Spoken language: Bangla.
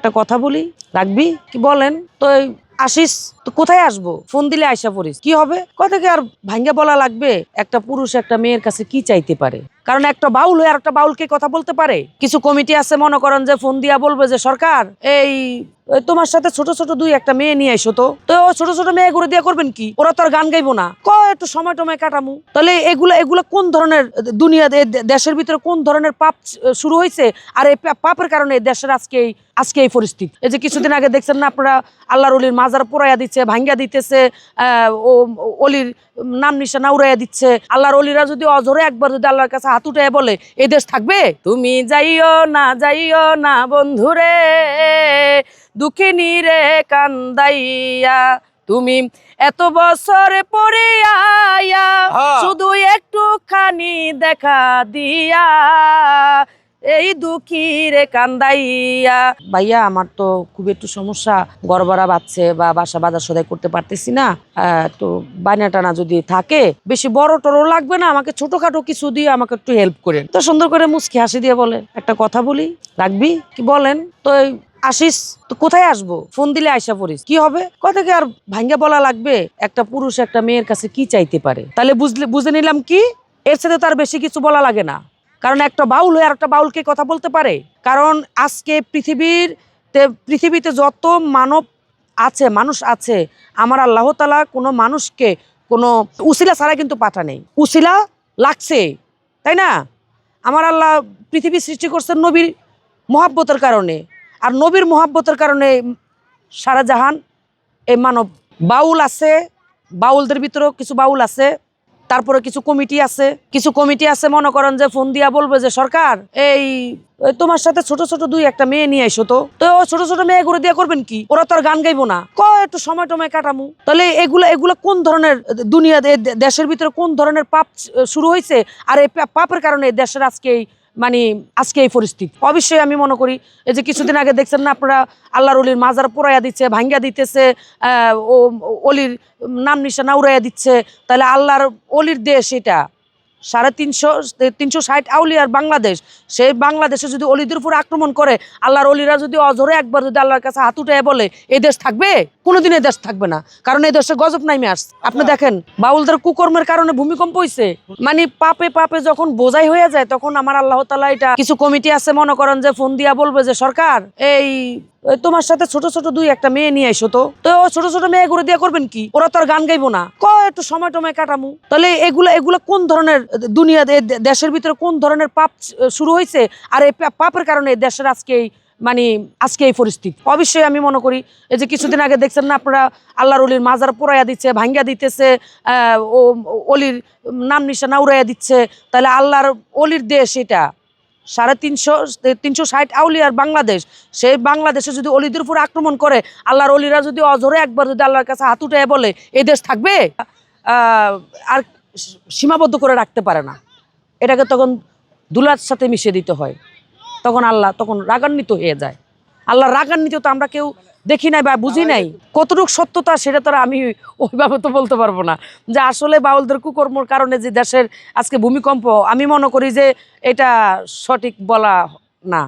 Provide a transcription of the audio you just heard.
একটা কথা বলি রাখবি? কি বলেন? তো আসিস তো কোথায় আসব? ফোন দিলে আইসা পড়িস। কি হবে? কথা কি আর ভাঙ্গা বলা লাগবে? একটা পুরুষ একটা মেয়ের কাছে কি চাইতে পারে? কারণ একটা বাউল হয়ে আর একটা বাউলকে কথা বলতে পারে? কিছু কমিটি আছে, মনে করেন যে ফোন দিয়া বলবে যে, সরকার, এই তোমার সাথে ছোট ছোট দুই একটা মেয়ে নিয়ে আইসো তো। তো ছোট ছোট মেয়ে করে দিয়ে করবেন কি? ওরা তো আর গান গাইবো না। ক একটু সময় টময় কাটামু? তাহলে এগুলো এগুলো কোন ধরনের দুনিয়া দেশের ভিতরে কোন ধরনের পাপ শুরু হয়েছে আর এই পাপের কারণে দেশের আজকে আজকে এই পরিস্থিতি। এই যে কিছুদিন আগে দেখছেন না আপনারা আল্লাহর মাজার পোড়াইয়া দিচ্ছে ভাঙ্গা দিতেছে অলির নাম নিশানা উড়াইয়া দিচ্ছে আল্লাহর অলিরা যদি অজরে একবার যদি আল্লাহর কাছে হাত উঠাইয়া বলে এই দেশ থাকবে তুমি যাইও না যাইও না বন্ধুরে দুঃখিনী রে কান্দাইয়া তুমি এত বছর পরে আয়া হ্যাঁ। শুধু একটুখানি দেখা দিয়া এই দুঃখী রে কান্দাইয়া। ভাইয়া, আমার তো খুব একটু সমস্যা গড়বড়া বাচ্ছে বা বাসা বাজার সদাই করতে পারতেছি না। তো বায়না টানা যদি থাকে, বেশি বড় টড়ো লাগবে না, আমাকে ছোটখাটো কিছু দিয়ে আমাকে একটু হেল্প করেন। তো সুন্দর করে মুচকি হাসি দিয়ে বলে, একটা কথা বলি, রাখবি? কি বলেন? তো আসিস? তো কোথায় আসব? ফোন দিলে আইসা পড়িস। কি হবে? কথা কি আর ভাঙ্গা বলা লাগবে? একটা পুরুষ, একটা মেয়ের কাছে কি চাইতে পারে? তাহলে বুঝলে, বুঝে নিলাম কি? এর সাথে তার বেশি কিছু বলা লাগে না। কারণ একটা বাউল হয়ে আর একটা বাউলকে কথা বলতে পারে। কারণ আজকে পৃথিবীর পৃথিবীতে যত মানব আছে, মানুষ আছে, আমার আল্লাহ তালা কোনো মানুষকে কোনো উসিলা ছাড়া কিন্তু পাঠা নেই। উসিলা লাগছে, তাই না? আমার আল্লাহ পৃথিবী সৃষ্টি করছেন নবীর মহাব্বতের কারণে। আর নবীর মহাব্বতের কারণে সারা জাহান এই মানব বাউল আছে, বাউলদের ভিতরেও কিছু বাউল আছে। তারপরে কিছু কমিটি আছে, কিছু কমিটি আছে, মনে করেন যে ফোন দিয়া বলবে যে, সরকার, এই তোমার সাথে ছোট ছোট দুই একটা মেয়ে নিয়ে আইসো তো। তো ছোট ছোট মেয়ে ঘুরে দিয়ে করবেন কি? ওরা তো আর গান গাইবো না। ক একটু সময় টময় কাটামু। তাহলে এগুলো এগুলো কোন ধরনের দুনিয়া দেশের ভিতরে কোন ধরনের পাপ শুরু হয়েছে আর এই পাপের কারণে দেশের আজকে এই মানে আজকে এই পরিস্থিতি। অবশ্যই আমি মনে করি, এই যে কিছুদিন আগে দেখছেন না আপনারা আল্লাহর অলির মাজার পোড়াইয়া দিচ্ছে ভাঙ্গিয়া দিতেছে ও অলির নাম নিশানা উড়াইয়া দিচ্ছে, তাহলে আল্লাহর অলির দেশ এটা। সাড়ে তিনশো তিনশো ষাট আউলিয়ার বাংলাদেশ। সেই বাংলাদেশে যদি অলিদের উপর আক্রমণ করে আল্লাহর অলিরা যদি অজরে একবার যদি আল্লাহর কাছে হাত উঠে বলে এই দেশ থাকবে? কোনোদিন এই দেশ থাকবে না। কারণ এই দেশে গজব নাইমে আস আপনি দেখেন বাউলদের কুকর্মের কারণে ভূমিকম্প হয়েছে মানে পাপে পাপে যখন বোঝাই হয়ে যায় তখন আমার আল্লাহ তালা এটা কিছু কমিটি আছে মনে করেন যে ফোন দিয়া বলবে যে সরকার এই তোমার সাথে ছোট ছোট দুই একটা মেয়ে নিয়ে আইসো তো। তো ছোট ছোট মেয়ে করে দিয়ে করবেন কি? ওরা তো আর গান গাইবো না। ক একটু সময় টময় কাটামু। তাহলে এগুলা এগুলা কোন ধরনের দুনিয়া দেশের ভিতরে কোন ধরনের পাপ শুরু হয়েছে আর এই পাপের কারণে দেশের আজকে এই মানে আজকে এই পরিস্থিতি। অবশ্যই আমি মনে করি এই যে কিছুদিন আগে দেখছেন না আপনারা, আল্লাহর অলির মাজার পোড়াইয়া দিচ্ছে ভাঙ্গা দিতেছে ও অলির নাম নিশানা উড়াইয়া দিচ্ছে। তাহলে আল্লাহর অলির দেশ এটা। সাড়ে তিনশো তিনশো ষাট আউলিয়ার বাংলাদেশ। সেই বাংলাদেশে যদি অলিদের উপর আক্রমণ করে, আল্লাহর অলিরা যদি অজরে একবার যদি আল্লাহর কাছে হাত উঠে বলে এই দেশ থাকবে? আর সীমাবদ্ধ করে রাখতে পারে না। এটাকে তখন দুলার সাথে মিশিয়ে দিতে হয়। তখন আল্লাহ, তখন রাগান্বিত হয়ে যায়। আল্লাহ রাগান্বিত তো আমরা কেউ দেখি নাই বা বুঝি নাই। কতটুকু সত্যতা সেটা তারা আমি ওইভাবে তো বলতে পারব না। যে আসলে বাউলদের কুকর্মর কারণে যে দেশের আজকে ভূমিকম্প, আমি মনে করি যে এটা সঠিক বলা না।